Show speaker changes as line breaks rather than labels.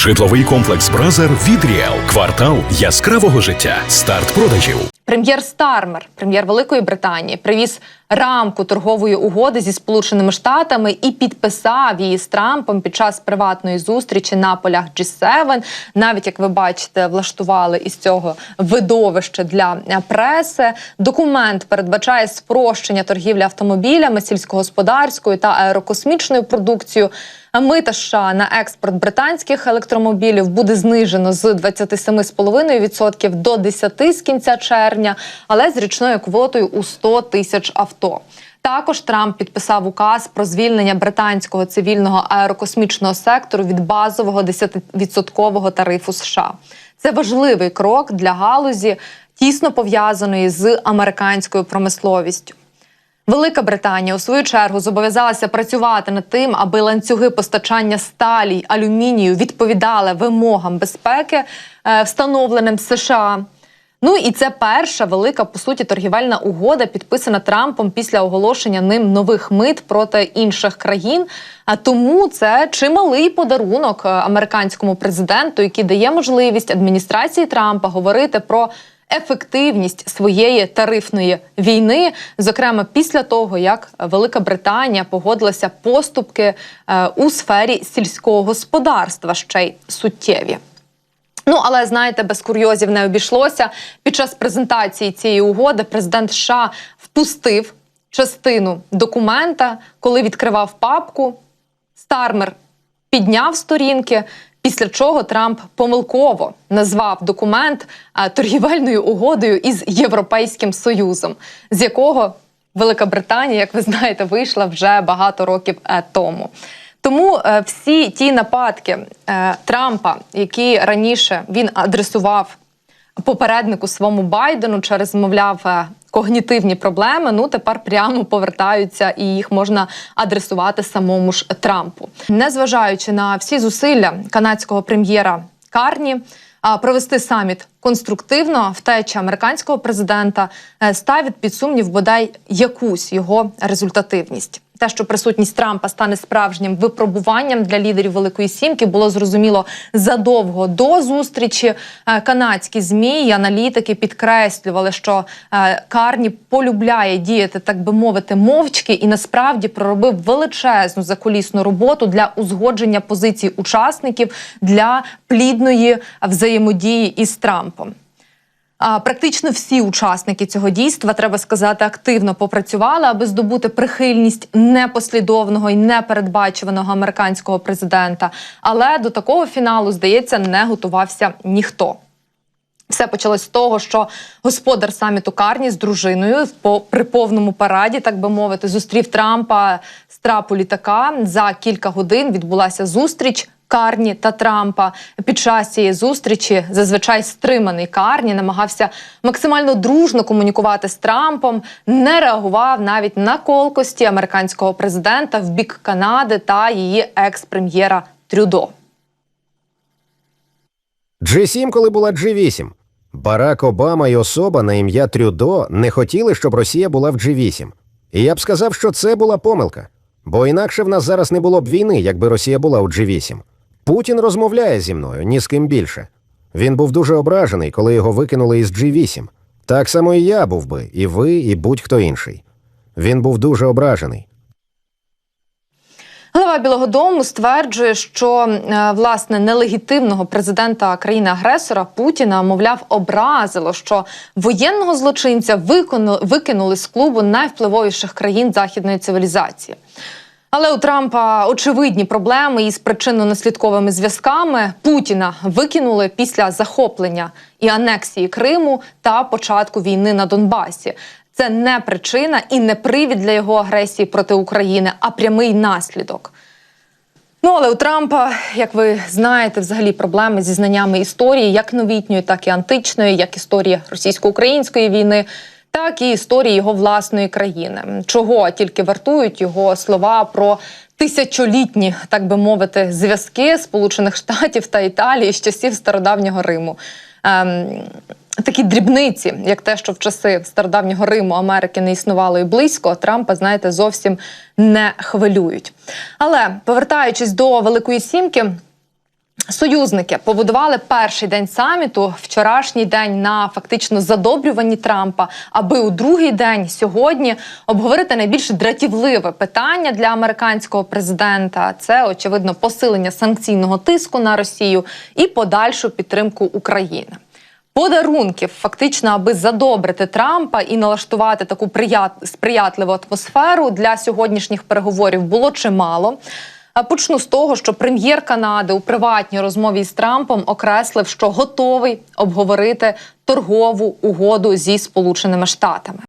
Житловий комплекс Бразер від Ріел. Квартал яскравого життя. Старт продажів.
Прем'єр Стармер, прем'єр Великої Британії, привіз рамку торгової угоди зі Сполученими Штатами і підписав її з Трампом під час приватної зустрічі на полях G7. Навіть як ви бачите, влаштували із цього видовище для преси. Документ передбачає спрощення торгівлі автомобілями, сільськогосподарською та аерокосмічною продукцією. Мита США на експорт британських електромобілів буде знижено з 27,5% до 10% з кінця червня, але з річною квотою у 100 тисяч авто. Також Трамп підписав указ про звільнення британського цивільного аерокосмічного сектору від базового 10% тарифу США. Це важливий крок для галузі, тісно пов'язаної з американською промисловістю. Велика Британія у свою чергу зобов'язалася працювати над тим, аби ланцюги постачання сталі й алюмінію відповідали вимогам безпеки, е, встановленим США. Ну і це перша велика по суті торгівельна угода, підписана Трампом після оголошення ним нових мит проти інших країн. А тому це чималий подарунок е, американському президенту, який дає можливість адміністрації Трампа говорити про ефективність своєї тарифної війни, зокрема після того, як Велика Британія погодилася поступки е, у сфері сільського господарства ще й суттєві. Ну, але знаєте, без курйозів не обійшлося. Під час презентації цієї угоди президент США впустив частину документа, коли відкривав папку. Стармер підняв сторінки, Після чого Трамп помилково назвав документ торгівельною угодою із Європейським Союзом, з якого Велика Британія, як ви знаєте, вийшла вже багато років е, тому. Тому е, всі ті нападки е, Трампа, які раніше він адресував попереднику своєму Байдену через, мовляв, е, когнітивні проблеми. Ну тепер прямо повертаються, і їх можна адресувати самому ж Трампу, незважаючи на всі зусилля канадського прем'єра Карні. Провести саміт конструктивно втеча американського президента е, ставить під сумнів бодай якусь його результативність. Те, що присутність Трампа стане справжнім випробуванням для лідерів Великої Сімки, було зрозуміло задовго до зустрічі. Е, канадські змі і аналітики підкреслювали, що е, Карні полюбляє діяти, так би мовити, мовчки, і насправді проробив величезну закулісну роботу для узгодження позицій учасників для плідної взаємодії із Трампом. Практично всі учасники цього дійства треба сказати активно попрацювали, аби здобути прихильність непослідовного і непередбачуваного американського президента. Але до такого фіналу здається не готувався ніхто. Все почалось з того, що господар саміту Карні з дружиною по при повному параді, так би мовити, зустрів Трампа з трапу літака. За кілька годин відбулася зустріч. Карні та Трампа під час цієї зустрічі зазвичай стриманий Карні намагався максимально дружно комунікувати з Трампом, не реагував навіть на колкості американського президента в бік Канади та її екс-прем'єра Трюдо.
G7, коли була G8. Барак Обама і особа на ім'я Трюдо не хотіли, щоб Росія була в G8. І я б сказав, що це була помилка. Бо інакше в нас зараз не було б війни, якби Росія була у G8. Путін розмовляє зі мною ні з ким більше. Він був дуже ображений, коли його викинули із G8. Так само і я був би, і ви, і будь-хто інший. Він був дуже ображений.
Глава Білого Дому стверджує, що е, власне нелегітимного президента країни-агресора Путіна, мовляв, образило, що воєнного злочинця викинули з клубу найвпливовіших країн західної цивілізації. Але у Трампа очевидні проблеми із причинно-наслідковими зв'язками Путіна викинули після захоплення і анексії Криму та початку війни на Донбасі. Це не причина і не привід для його агресії проти України, а прямий наслідок. Ну, але у Трампа, як ви знаєте, взагалі проблеми зі знаннями історії, як новітньої, так і античної, як історії російсько-української війни так і історії його власної країни, чого тільки вартують його слова про тисячолітні, так би мовити, зв'язки Сполучених Штатів та Італії з часів стародавнього Риму. Ем, Такі дрібниці, як те, що в часи стародавнього Риму Америки не існувало і близько, Трампа, знаєте, зовсім не хвилюють. Але повертаючись до Великої Сімки. Союзники побудували перший день саміту, вчорашній день на фактично задобрюванні Трампа, аби у другий день сьогодні обговорити найбільш дратівливе питання для американського президента. Це очевидно посилення санкційного тиску на Росію і подальшу підтримку України. Подарунків фактично, аби задобрити Трампа і налаштувати таку прият- сприятливу атмосферу для сьогоднішніх переговорів було чимало. Почну з того, що прем'єр Канади у приватній розмові з Трампом окреслив, що готовий обговорити торгову угоду зі Сполученими Штатами.